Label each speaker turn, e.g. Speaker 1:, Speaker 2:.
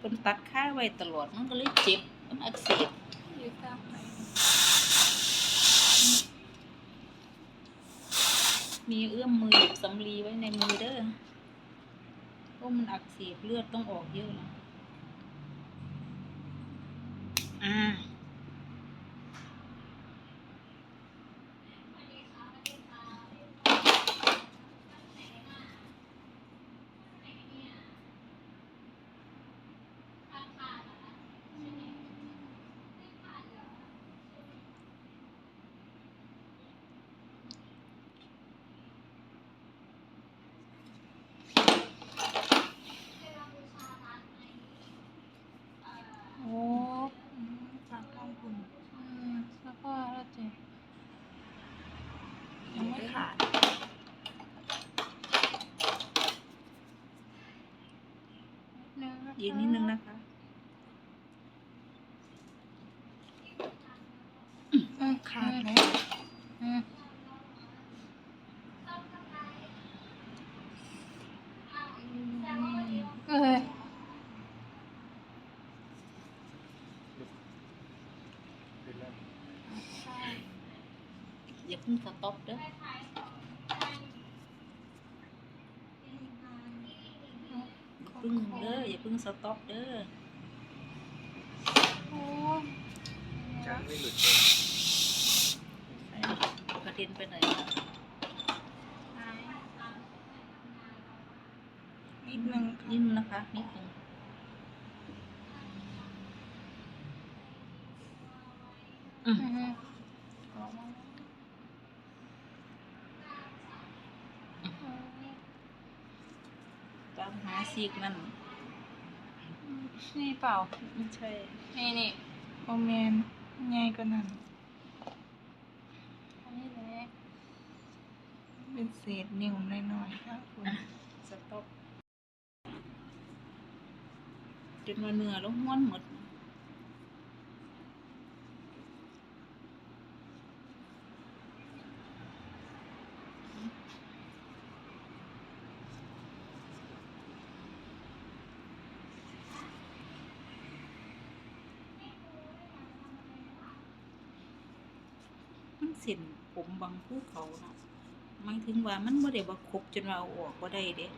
Speaker 1: พิ่นตัดค่าไว้ตลอดมันก็เลยเจ็บมันอักเสบ
Speaker 2: อยู่ตามไป
Speaker 1: มีเอื้อมมือหยิบสำลีไว้ในมือเด้อเพราะมันอักเสบเลือดต้องออกเยอะนะอ่า
Speaker 2: โอ้
Speaker 3: อืมฝากข้างคุณ
Speaker 2: อืมแล้วก็แล้วเจ็บ
Speaker 3: ยังไม่ ขาด
Speaker 2: นึงะคะ
Speaker 1: ยืนนิดนึงนะคะ
Speaker 2: อืม
Speaker 3: ขาดแล้ว
Speaker 2: อืมเอ้ย
Speaker 1: อย่าเพิ่งสต็อปเด้ออย่าเพิ่งเด้ออย่าเพิ่งสต็อปเด้อ
Speaker 2: โอ้
Speaker 4: จานไม่หลุด
Speaker 1: กระเด็นไปไหน
Speaker 3: นิดนึงค่ะ
Speaker 1: นิ่มนะคะนิดนึงอื
Speaker 2: อื
Speaker 1: ม
Speaker 2: ม
Speaker 1: ตาม หาซีกนั่น
Speaker 2: นี่เปล่า
Speaker 1: ไม่ใช่
Speaker 2: นี่นี่
Speaker 3: โอแมนใหญ่กว่านั้น
Speaker 2: อันนี้แหละ
Speaker 3: เป็นเศษนิ้วน้อยๆค่ะคุณ
Speaker 1: อะสต็อปจนว่าเนื้อแล้วม้วนหมด มันเส้นผมบางภูเขาเนาะมันถึงว่ามันบ่ได้บ่ครบจนว่าเอาออกบ่ได้เด้